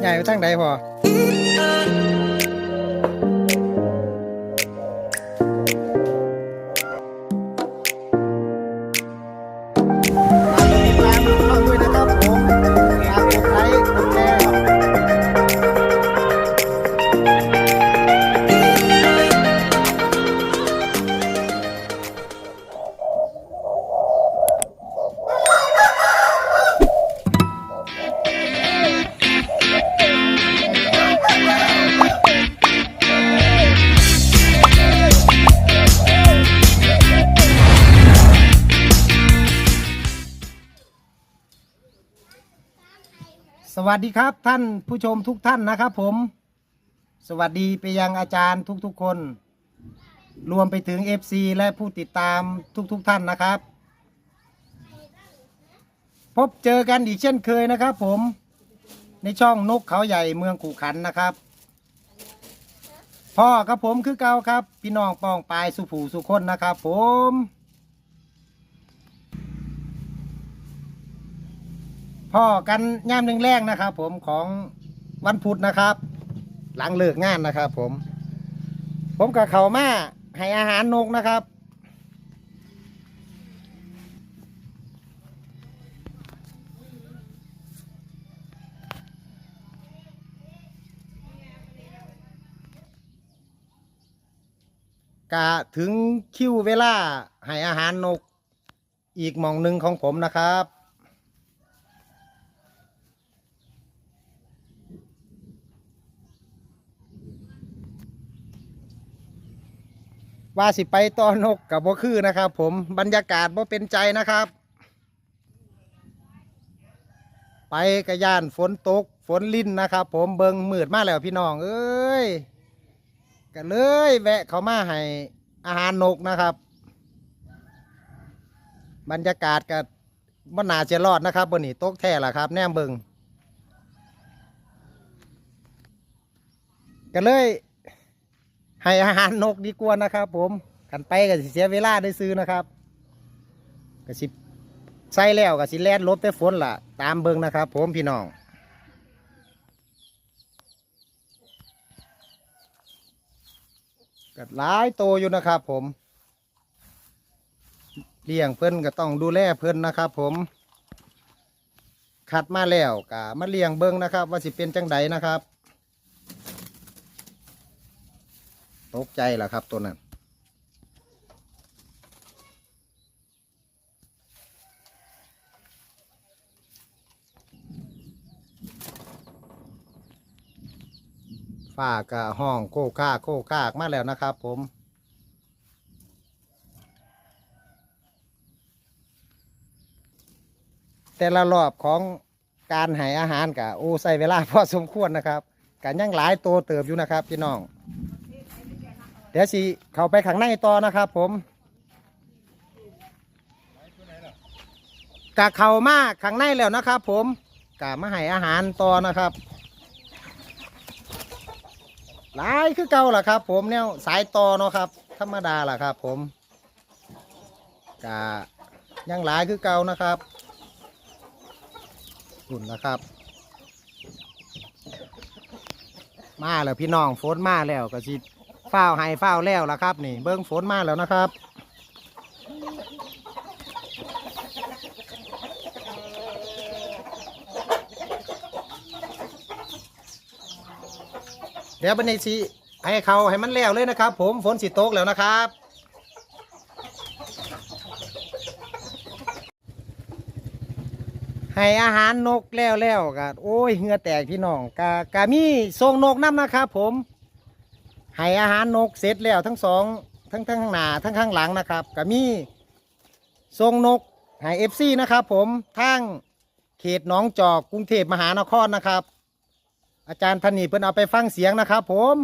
ใหญ่ไปทางใดพอ วัสดีครับท่านผู้ชมทุกท่านนะครับผม สวัสดีไปยังอาจารย์ทุกๆคน รวมไปถึง FC และผู้ติดตามทุกๆท่านนะครับ พบเจอกันอีกเช่นเคยนะครับผม ในช่องนกเขาใหญ่เมืองขู่ขันนะครับ พ่อกับผมคือเก่าครับ พี่น้องปองปลายสุผูสุคนนะครับผม พ่อกันย่ามหนึ่งแรกนะครับ ผมของวันพุธนะครับ หลังเลิกงานนะครับ ผม ผมกับเขามาให้อาหารนกนะครับ กะถึงคิวเวลาให้อาหารนกอีกหมองหนึ่งของผมนะครับ ว่าสิไปต่อนกกับบ่คือนะครับ ผมบรรยากาศบ่เป็นใจนะครับ ไปกระย่านฝนตกฝนลิ่นนะครับ ผมเบิงมืดมากแล้วพี่น้องเอ้ยก็เลยแวะเขามาให้อาหารนกนะครับ บรรยากาศกับบ่นาจะรอดนะครับบนนี้ตกแท้ละครับ แนมเบิงก็เลย ให้อาหารนกดีกว่านะครับ ผมกันไปก็สิเสียเวลาได้ซื้อนะครับก็สิใส่แล้วก็สิแล่นลบแต่ฝนล่ะ ตามเบิงนะครับ ผมพี่น้องก็หลายโตอยู่นะครับ ผมเลี้ยงเพิ่นก็ต้องดูแลเพิ่นนะครับ ผมคัดมาแล้วก็มาเลี้ยงเบิ้งนะครับ ว่าสิเป็นจังใดนะครับ ตกใจล่ะครับตัวนั้นฝ้ากะห้องโคก้าโคกากมาแล้วนะครับ ผมแต่ละรอบของการให้อาหารกะโอ้ใส่เวลาพอสมควรนะครับกันยังหลายตัวเติบอยู่นะครับพี่น้อง เดี๋ยวสิเข้าไปข้างในต่อนะครับ ผมกะเข้ามาข้างในแล้วนะครับ ผมกะมาให้อาหารต่อนะครับหลายคือเก่าล่ะครับ ผมแนวสายต่อเนาะครับ ธรรมดาล่ะครับ ผมกะยังหลายคือเก่านะครับอุ่นนะครับ มาแล้วพี่น้องฝนมาแล้วก็สิ ฝ้าวให้ฝ้าวแล้วล่ะครับ นี่ เบิ้งฝนมาแล้วนะครับ เดี๋ยวบันนี้สิให้เขาให้มันแล้วเลยนะครับ ผมฝนสิตกแล้วนะครับ ให้อาหารนกแล้วแล้วก็โอ้ยเหงื่อแตกพี่น้องกะกะมีทรงนกน้ำนะครับ ผม ให้อาหารนกเสร็จแล้วทั้งสองทั้งทั้งข้างหน้าทั้งข้างหลังนะครับกะมีทรงนกให้เอฟซีนะครับ ผมทางเขตหนองจอกกรุงเทพมหานครนะครับ อาจารย์ธนีเพิ่นเอาไปฟังเสียงนะครับ ผม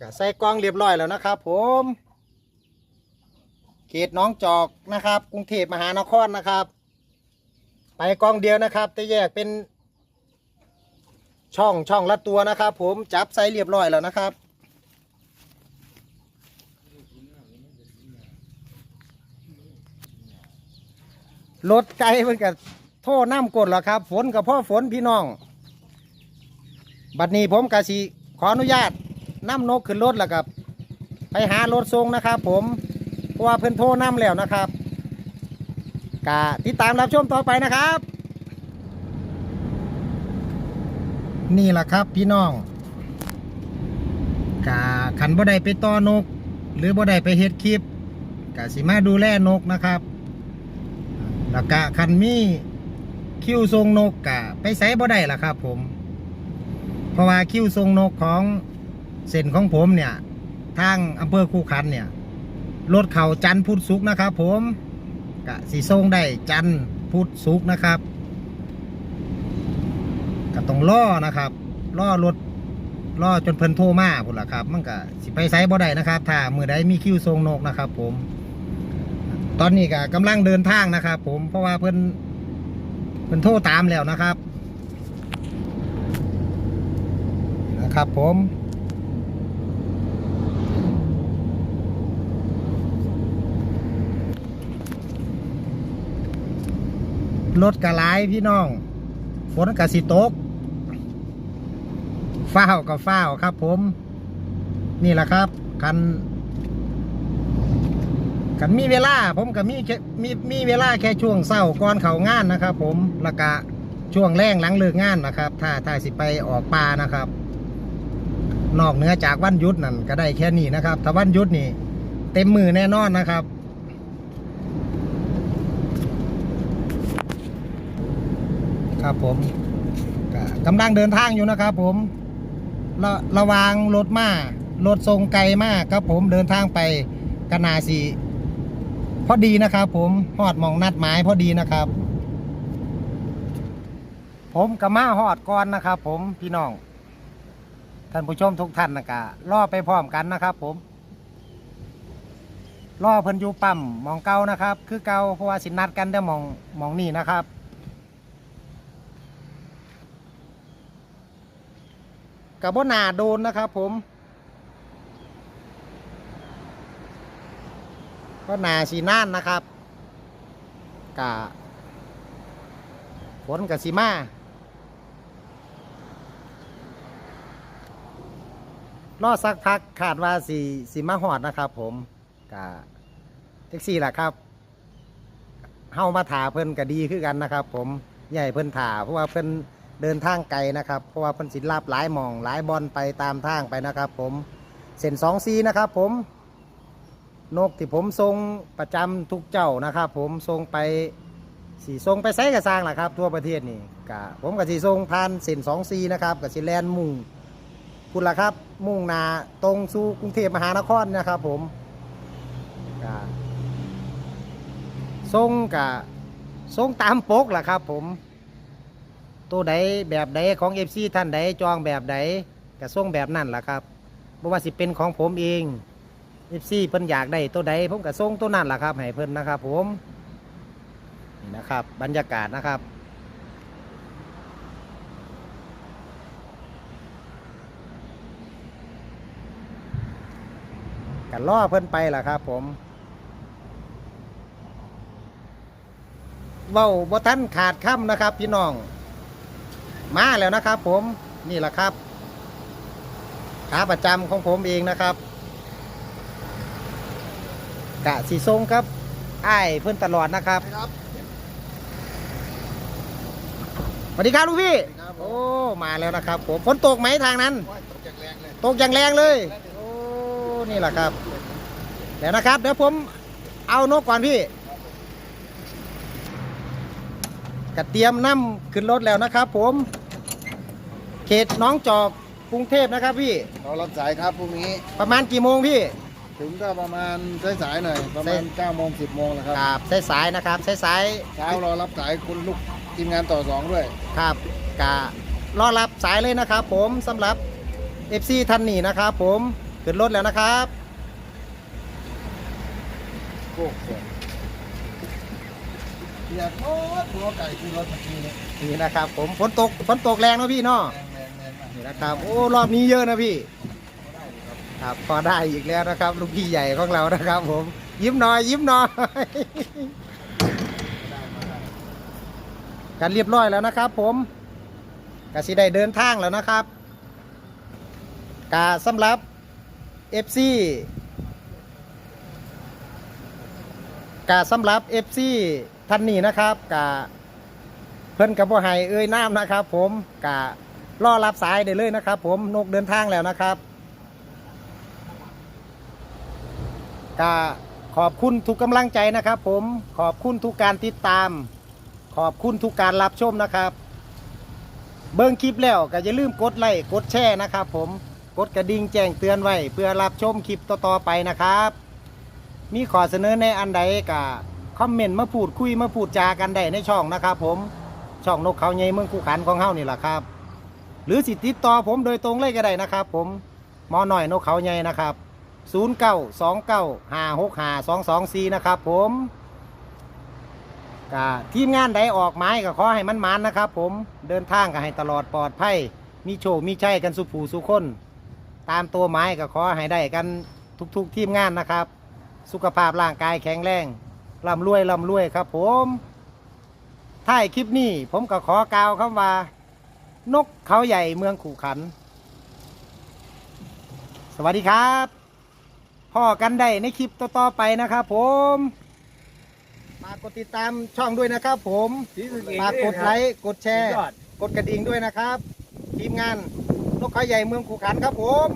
ก็ใส่กล้องเรียบร้อยแล้วนะครับ ผม เขตหน้องจอกนะครับ กรุงเทพมหานครนะครับ ไปกล้องเดียวนะครับ แต่แยกเป็น ช่องช่องละตัวนะครับ ผมจับใส่เรียบร้อยแล้วนะครับ รถไกลเพิ่นก็โทษน้ำกดหรอครับ ฝนกับพ่อฝนพี่น้อง บัดนี้ผมกะสิขออนุญาตน้ำนกขึ้นรถแล้วกับ ไปหารถทรงนะครับ ผมเพราะว่าเพิ่นโทรนํแล้วนะครับกะติดตามรับชมต่อไปนะครับ นี่แหละครับพี่น้องกะขันบ่ได้ไปต่อนก หรือบ่ได้ไปเฮ็ดคลิปกะสิมาดูแลนกนะครับ แล้วกะคันมีคิวทรงนกกะไปใส่บ่ได้ล่ะครับ ผม เพราะว่าคิวทรงนกของเส้นของผมเนี่ย ทางอำเภอคูขันเนี่ยรถเข่าจันพุทธศุกนะครับ ผมกะสีทรงได้จันพุทธศุกนะครับ ก็ต้องล่อนะครับล่อรถล่อจนเพิ่นโทรมาพุ่นล่ะครับ มันก็สิไปไซบ่ได้นะครับ ถ้ามือใดมีคิวทรงนกนะครับ ผม ตอนนี้ก็กำลังเดินทางนะครับ ผมเพราะว่าเพิ่นเพิ่นโทรตามแล้วนะครับนะครับผมรถกระไลพี่น้องฝนกระสิตก ฟ้าวกับฟ้าวครับ ผม นี่แหละครับกันกันมีเวลา ผมก็มีมีมีเวลาแค่ช่วงเศร้าก่อนเขางานนะครับ ผมล้วก็ช่วงแรงหลังเลิกงานนะครับ ถ้าถ้าสิไปออกป่านะครับ นอกเหนือจากวันยุดนั่นก็ได้แค่นี้นะครับถ้าวันยุดนี่เต็มมือแน่นอนนะครับครับผมกำลังเดินทางอยู่นะครับผม ระระวางรถมารถทรงไกลมากครับผมเดินทางไปกนาสีพอดีนะครับผมหอดมองนัดหมายพอดีนะครับ ผมกับมาหอดก่อนนะครับ ผมพี่น้องท่านผู้ชมทุกท่านนะกะรอไปพร้อมกันนะครับ ผมรอเพิ่นอยู่ปั๊มมองเก่านะครับ คือเก่าเพราะว่าสินัดกันได้มองมองนี่นะครับ กับบนาโดนนะครับผมก็นาสีน่านนะครับกะฝนกับสีมารอสักพักขาดว่าสีสีมาหอดนะครับ ผมกะแท็กซี่แหละครับเฮามาถาเพิ่นก็ดีขึ้นกันนะครับ ผมใหญ่เพิ่นถาเพราะว่าเพิ่น เดินทางไกลนะครับ เพราะว่าเพิ่นสิลาบหลายหมองหลายบอลไปตามทางไปนะครับ ผมเส้นสองซีนะครับ ผม นกที่ผมทรงประจำทุกเจ้านะครับ ผมทรงไปสีทรงไปไซกระซางแหละครับ ทั่วประเทศนี่กะผมกับสีทรงผ่านเส้นสองซีนะครับกับสีแลนมุ่งคุณล่ะครับ มุ่งนาตรงสู่กรุงเทพมหานครนะครับ ผมกะทรงกะทรงตามปกแหละครับ ผม ตัวใดแบบใดของเอฟซีท่านใดจองแบบใดกระทรงแบบนั่นล่ะครับบ่ว่าสิเป็นของผมเองเอฟซีเพิ่นอยากได้ตัวใดผมกระทรงตัวนั่นล่ะครับให้เพิ่นนะครับ ผมนี่นะครับ บรรยากาศนะครับกันล่อเพิ่นไปล่ะครับ ผมเว้าบ่ทันขาดคำนะครับ พี่น้อง มาแล้วนะครับผมนี่แหละครับ ขาประจำของผมเองนะครับ กะสีทรงครับอ้ายเพื่อนตลอดนะครับครับสวัสดีครับลูกพี่ครับผมโอ้ มาแล้วนะครับผมฝนตกไหมทางนั้นว่าตกจากแรงเลยตกอย่างแรงเลย โอ้ นี่แหละครับ เดี๋ยวนะครับ เดี๋ยวผมเอานกก่อนพี่ กระเตรียมน้ำขึ้นรถแล้วนะครับ ผม เขตหน้องจอกกรุงเทพนะครับพี่ เรารับสายครับพรุ่งนี้ ประมาณกี่โมงพี่ ถึงก็ประมาณสายๆหน่อย ประมาณ9โมง10โมงนะครับครับสายๆนะครับสายเช้ารอรับสายคุณลูกทีมงานต่อสองด้วย ๆครับกะรอรับสายเลยนะครับ ผมสำหรับ FC ท่านนี้นะครับ ผมขึ้นรถแล้วนะครับโอ้โหเปียกโคตรหัวไก่ที่รถเมื่อกี้เนี่ยนี่นะครับ ผมฝนตกฝนตกแรงเนอะพี่เนาะแรงแรงแรงมากนี่นะครับโอ้รอบนี้เยอะนะพี่ครับพอได้อีกแล้วนะครับลูกพี่ใหญ่ของเรานะครับ ผมยิ้มหน่อยยิ้มหน่อย ได้มาได้กันเรียบร้อยแล้วนะครับ ผมกสิได้เดินทางแล้วนะครับกาสำหรับ FC กาสำหรับ FC ท่านนี้นะครับกาเพิ่อนกับบ่ให้เอ้ยน้ำนะครับ ผมการอรับสายได้เลยนะครับ ผมนกเดินทางแล้วนะครับกาขอบคุณทุกกำลังใจนะครับ ผมขอบคุณทุกการติดตาม ขอบคุณทุกการรับชมนะครับ เบิ้งคลิปแล้วก็อย่าลืมกดไลค์กดแชร์นะครับ ผมกดกระดิ่งแจ้งเตือนไว้ เพื่อรับชมคลิปต่อๆไปนะครับ มีขอเสนอในอันใดก็ คอมเมนต์มาพูดคุยมาพูดจากันได้ในช่องนะครับผมช่องนกเขาใหญ่เมืองคูขันของเฮานี่แหละครับ หรือสิติดต่อผมโดยตรงเลยก็ได้นะครับ ผมหมอหน่อยนกเขาใหญ่นะครับ 0 9 2 9 5 6 5 2 2 4 นะครับผมกทีมงานใดออกไม้ก็ขอให้มันมันนะครับ ผมเดินทางก็ให้ตลอดปลอดภัยมีโชคมีชัยกันสุผูสุคน ตามตัวไม้ก็ขอให้ได้กันทุกๆ ทีมงานนะครับ สุขภาพร่างกายแข็งแรง ร่ำรวยร่ำรวยครับผมท้ายคลิปนี้ผมก็ขอกล่าวคำว่า นกเขาใหญ่เมืองขู่ขัน สวัสดีครับพ่อกันได้ในคลิปต่อๆไปนะครับผมมากดติดตามช่องด้วยนะครับผมฝากกดไลค์กดแชร์ กดกระดิ่งด้วยนะครับ ทีมงานนกเขาใหญ่เมืองขู่ขันครับผม